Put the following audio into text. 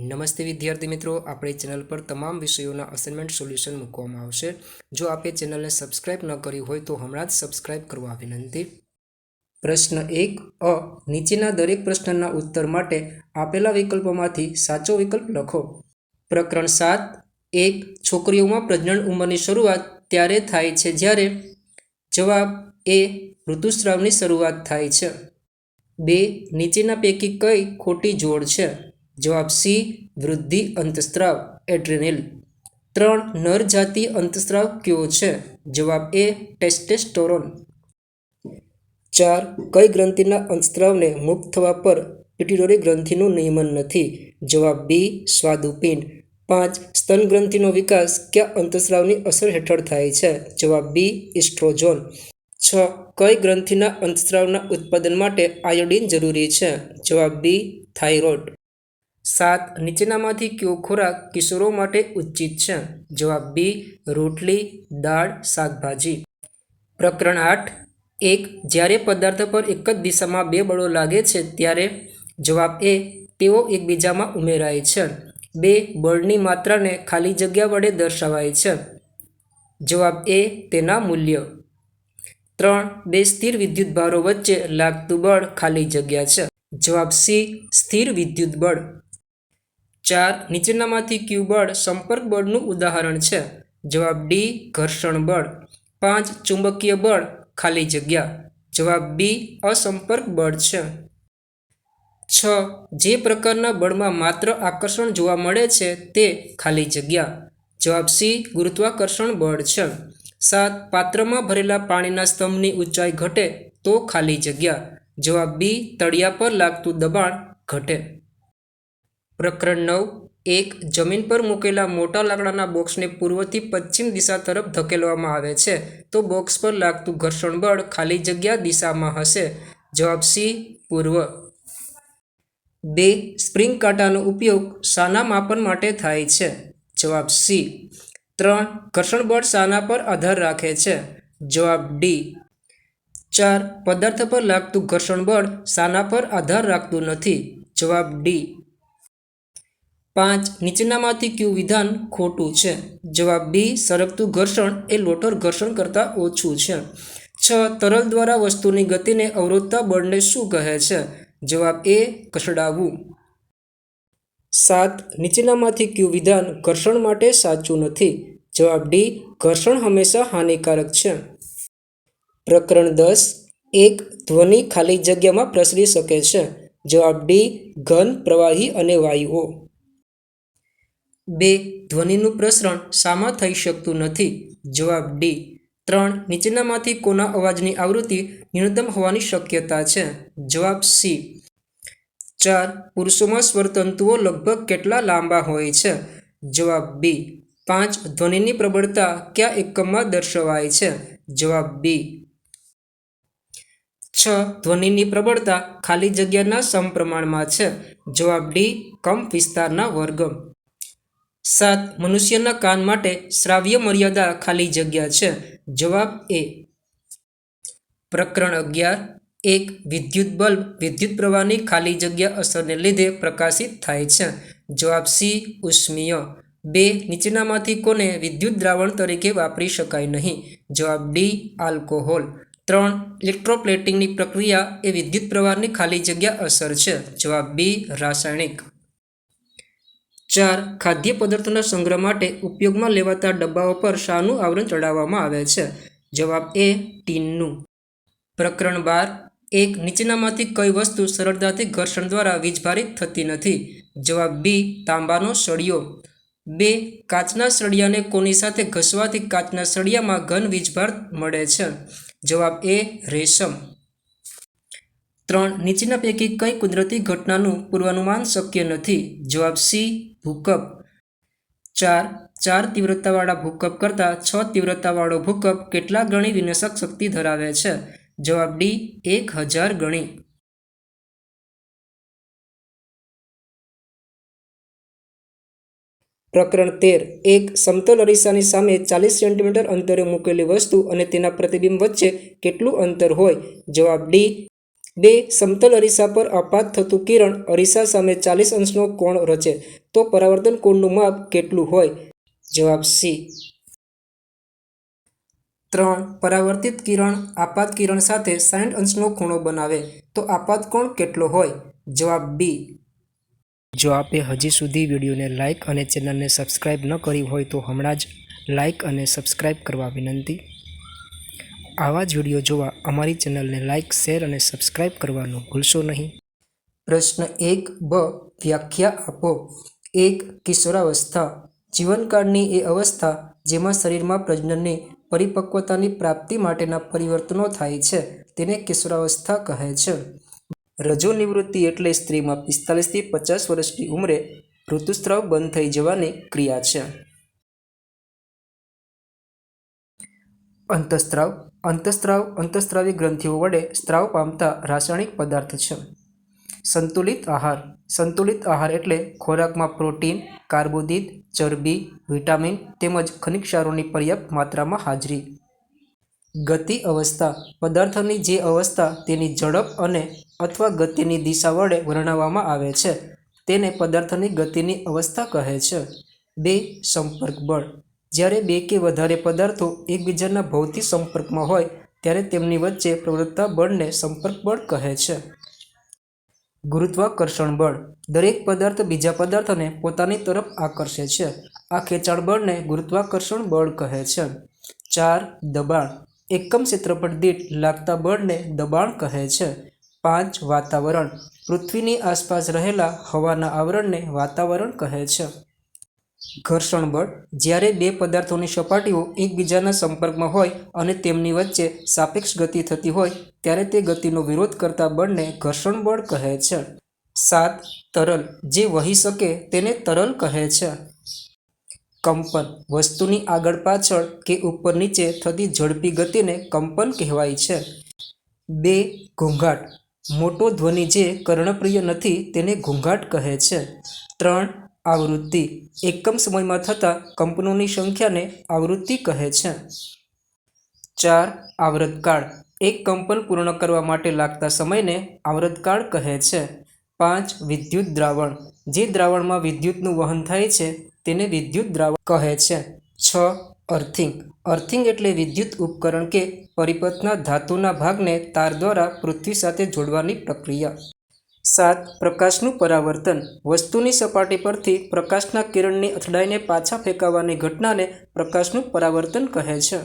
નમસ્તે વિદ્યાર્થી મિત્રો, આપણી ચેનલ પર તમામ વિષયોના અસાઇનમેન્ટ સોલ્યુશન મૂકવામાં આવશે. જો આપે ચેનલને સબસ્ક્રાઇબ ન કરી હોય તો હમણાં જ સબસ્ક્રાઇબ કરવા વિનંતી. પ્રશ્ન એક, અ, નીચેના દરેક પ્રશ્નના ઉત્તર માટે આપેલા વિકલ્પોમાંથી સાચો વિકલ્પ લખો. પ્રકરણ સાત, એક, છોકરીઓમાં પ્રજનન ઉંમરની શરૂઆત ત્યારે થાય છે જ્યારે? જવાબ, એ, ઋતુસ્રાવની શરૂઆત થાય છે. બે, નીચેના પૈકી કઈ ખોટી જોડ છે? જવાબ સી, વૃદ્ધિ અંતસ્ત્રાવ એટ્રેનિલ ત્રણ, નર જાતિ અંતસ્ત્રાવ કયો છે? જવાબ એ, ટેસ્ટેસ્ટોરોન. ચાર, કઈ ગ્રંથિના અંતસ્ત્રાવને મુક્ત થવા પર પિટ્યુટરી ગ્રંથિનું નિયમન નથી? જવાબ બી, સ્વાદુપિંડ. પાંચ, સ્તન ગ્રંથિનો વિકાસ કયા અંતસ્રાવની અસર હેઠળ થાય છે? જવાબ બી, ઇસ્ટ્રોજોન. છ, કઈ ગ્રંથિના અંતસ્રાવના ઉત્પાદન માટે આયોડિન જરૂરી છે? જવાબ બી, થાઇરોઇડ. સાત નીચેનામાંથી કયો ખોરાક કિશોરો માટે ઉચિત છે? જવાબ બી, રોટલી, દાળ, શાકભાજી. પ્રકરણ આઠ. એક, જ્યારે પદાર્થ પર એક જ દિશામાં બે બળો લાગે છે, ત્યારે જવાબ એ, તેઓ એકબીજામાં ઉમેરાય છે. બે, બળની માત્રાને ખાલી જગ્યા વડે દર્શાવાય છે. જવાબ એ, તેના મૂલ્ય. ત્રણ, બે સ્થિર વિદ્યુત ભારો વચ્ચે લાગતું બળ ખાલી જગ્યા છે. જવાબ સી, સ્થિર વિદ્યુત બળ ચાર નીચેનામાંથી ક્યુ બળ સંપર્ક બળનું ઉદાહરણ છે. જવાબ ડી, ઘર્ષણ બળ. પાંચ, ચુંબકીય બળ, ખાલી જગ્યા. જવાબ બી, અસંપર્ક બળ છે. છ, જે પ્રકારના બળમાં માત્ર આકર્ષણ જોવા મળે છે તે ખાલી જગ્યા. જવાબ સી, ગુરુત્વાકર્ષણ બળ છે. સાત, પાત્રમાં ભરેલા પાણીના સ્તંભની ઊંચાઈ ઘટે તો ખાલી જગ્યા. જવાબ બી, તળિયા પર લાગતું દબાણ ઘટે. પ્રકરણ નવ, એક, જમીન પર મૂકેલા મોટા લાકડાના બોક્સને પૂર્વથી પશ્ચિમ દિશા તરફ ધકેલવામાં આવે છે. તો બોક્સ પર લાગતું ઘર્ષણ બળ ખાલી જગ્યા દિશામાં હશે. જવાબ સી, પૂર્વ. બે, સ્પ્રિંગ કાંટાનો ઉપયોગ શાના માપન માટે થાય છે. જવાબ સી. ત્રણ, ઘર્ષણ બળ શાના પર આધાર રાખે છે. જવાબ ડી. ચાર, પદાર્થ પર લાગતું ઘર્ષણ બળ શાના પર આધાર રાખતું નથી. જવાબ ડી. પાંચ, નીચેનામાંથી કયું વિધાન ખોટું છે? જવાબ બી, સરકતું ઘર્ષણ એ લોટર ઘર્ષણ કરતાં ઓછું છે. છ, તરલ દ્વારા વસ્તુની ગતિને અવરોધતા બળને શું કહે છે? જવાબ એ કસડાવવું સાત, નીચેનામાંથી કયું વિધાન ઘર્ષણ માટે સાચું નથી? જવાબ ડી, ઘર્ષણ હંમેશા હાનિકારક છે. પ્રકરણ દસ, એક, ધ્વનિ ખાલી જગ્યામાં પ્રસરી શકે છે. જવાબ ડી, ઘન, પ્રવાહી અને વાયુઓ. બે, ધ્વનિનું પ્રસરણ શામાં થઈ શકતું નથી. જવાબ ડી, ત્રણ, નીચેનામાંથી કોના અવાજની આવૃત્તિ ન્યૂનતમ હોવાની શક્યતા છે? જવાબ સી, ચાર, પુરુષોમાં સ્વરતંતુઓ લગભગ કેટલા લાંબા હોય છે? જવાબ બી, પાંચ, ધ્વનિની પ્રબળતા કયા એકમમાં દર્શાવાય છે? જવાબ બી, છ, ધ્વનિની પ્રબળતા ખાલી જગ્યાના સમપ્રમાણમાં છે. જવાબ ડી, કમ વિસ્તારના વર્ગ સાત મનુષ્યના કાન માટે શ્રાવ્ય મર્યાદા ખાલી જગ્યા છે. જવાબ એ. પ્રકરણ અગિયાર. એક, વિદ્યુત બલ્બ વિદ્યુત પ્રવાહની ખાલી જગ્યા અસરને લીધે પ્રકાશિત થાય છે. જવાબ સી, ઉષ્મીય. બે, નીચેનામાંથી કોને વિદ્યુત દ્રાવણ તરીકે વાપરી શકાય નહીં. જવાબ ડી, આલ્કોહોલ. ત્રણ, ઇલેક્ટ્રોપ્લેટિંગની પ્રક્રિયા એ વિદ્યુત પ્રવાહની ખાલી જગ્યા અસર છે. જવાબ બી, રાસાયણિક. ચાર ખાદ્ય પદાર્થોના સંગ્રહ માટે ઉપયોગમાં લેવાતા ડબ્બાઓ પર શાનું આવરણ ચડાવવામાં આવે છે. જવાબ એ, ટીનનું. પ્રકરણ બાર. એક, નીચેનામાંથી કઈ વસ્તુ સરળતાથી ઘર્ષણ દ્વારા વીજભારિત થતી નથી. જવાબ બી, તાંબાનો સળિયો. બે, કાચના સળિયાને કોની સાથે ઘસવાથી કાચના સળિયામાં ઘન વીજભાર મળે છે. જવાબ એ, રેશમ. ત્રણ નીચેના પૈકી કઈ કુદરતી ઘટનાનું પૂર્વાનુમાન શક્ય નથી? જવાબ સી, ભૂકંપ. ચાર ચાર તીવ્રતાવાળા ભૂકંપ કરતાં છ તીવ્રતાવાળો ભૂકંપ કેટલા ગણી વિનાશક શક્તિ ધરાવે છે? જવાબ ડી, એક હજાર ગણી. પ્રકરણ તેર, એક સમતલ અરીસાની સામે ચાલીસ સેન્ટીમીટર અંતરે મૂકેલી વસ્તુ અને તેના પ્રતિબિંબ વચ્ચે કેટલું અંતર હોય? જવાબ ડી બે સમતલ અરીસા પર આપાત થતું કિરણ અરીસા સામે ચાલીસ અંશનો કોણ રચે? તો પરાવર્તન કોણનું માપ કેટલું હોય? જવાબ સી. ત્રણ. પરાવર્તિત કિરણ આપાત કિરણ સાથે સાઠ અંશનો ખૂણો બનાવે. તો આપાત કોણ કેટલો હોય? જવાબ બી. જો આપે હજી સુધી વિડીયોને લાઇક અને ચેનલને સબસ્ક્રાઇબ ન કરી હોય તો હમણાં જ લાઇક અને સબસ્ક્રાઇબ કરવા વિનંતી. આવા જ વીડિયો જોવા અમારી ચેનલને લાઇક શેર અને સબસ્ક્રાઇબ કરવાનું ભૂલશો નહીં. પ્રશ્ન એક બ વ્યાખ્યા આપો. એક, કિશોરાવસ્થા. જીવનકાળની એ અવસ્થા જેમાં શરીરમાં પ્રજનનની પરિપક્વતાની પ્રાપ્તિ માટેના પરિવર્તનો થાય છે, તેને કિશોરાવસ્થા કહે છે. રજો નિવૃત્તિ એટલે સ્ત્રીમાં પિસ્તાલીસથી પચાસ વર્ષની ઉંમરે ઋતુસ્રાવ બંધ થઈ જવાની ક્રિયા છે. અંતસ્ત્રાવ. અંતસ્ત્રાવ, અંતસ્ત્રાવી ગ્રંથિઓ વડે સ્ત્રાવ પામતા રાસાયણિક પદાર્થ છે. સંતુલિત આહાર. સંતુલિત આહાર એટલે ખોરાકમાં પ્રોટીન, કાર્બોદિત, ચરબી, વિટામિન તેમજ ખનિજ ક્ષારોની પર્યાપ્ત માત્રામાં હાજરી. ગતિ અવસ્થા. પદાર્થની જે અવસ્થા તેની ઝડપ અને અથવા ગતિની દિશા વડે વર્ણવવામાં આવે છે. તેને પદાર્થની ગતિની અવસ્થા કહે છે. બે સંપર્ક બળ જ્યારે બે કે વધારે પદાર્થો એકબીજાના ભૌતિક સંપર્કમાં હોય, ત્યારે તેમની વચ્ચે પ્રવૃત્તા બળને સંપર્ક બળ કહે છે. ગુરુત્વાકર્ષણ બળ દરેક પદાર્થ બીજા પદાર્થને પોતાની તરફ આકર્ષે છે. આ ખેંચાણ બળને ગુરુત્વાકર્ષણ બળ કહે છે. ચાર, દબાણ એકમ ક્ષેત્રફળ દીઠ લાગતા બળને દબાણ કહે છે. પાંચ, વાતાવરણ પૃથ્વીની આસપાસ રહેલા હવાના આવરણને વાતાવરણ કહે છે. ઘર્ષણ બળ. જ્યારે બે પદાર્થોની સપાટીઓ એકબીજાના સંપર્કમાં હોય અને તેમની વચ્ચે સાપેક્ષ ગતિ થતી હોય, ત્યારે તે ગતિનો વિરોધ કરતા બળને ઘર્ષણ બળ કહે છે. સાત, તરલ. જે વહી શકે તેને તરલ કહે છે. કંપન. વસ્તુની આગળ પાછળ કે ઉપર નીચે થતી ઝડપી ગતિને કંપન કહેવાય છે. બે, ઘોંઘાટ. મોટો ધ્વનિ જે કર્ણપ્રિય નથી તેને ઘોંઘાટ કહે છે. ત્રણ આવૃત્તિ. એકમ સમયમાં થતા કંપનોની સંખ્યાને આવૃત્તિ કહે છે. ચાર, આવૃતકાળ. એક કંપન પૂર્ણ કરવા માટે લાગતા સમયને આવૃતકાળ કહે છે. પાંચ, વિદ્યુત દ્રાવણ. જે દ્રાવણમાં વિદ્યુતનું વહન થાય છે, તેને વિદ્યુત દ્રાવણ કહે છે. છ, અર્થિંગ. અર્થિંગ એટલે વિદ્યુત ઉપકરણ કે પરિપથના ધાતુના ભાગને તાર દ્વારા પૃથ્વી સાથે જોડવાની પ્રક્રિયા. સાત, પ્રકાશનું પરાવર્તન. વસ્તુની સપાટી પરથી પ્રકાશના કિરણની અથડાઈને પાછા ફેંકાવાની ઘટનાને પ્રકાશનું પરાવર્તન કહે છે.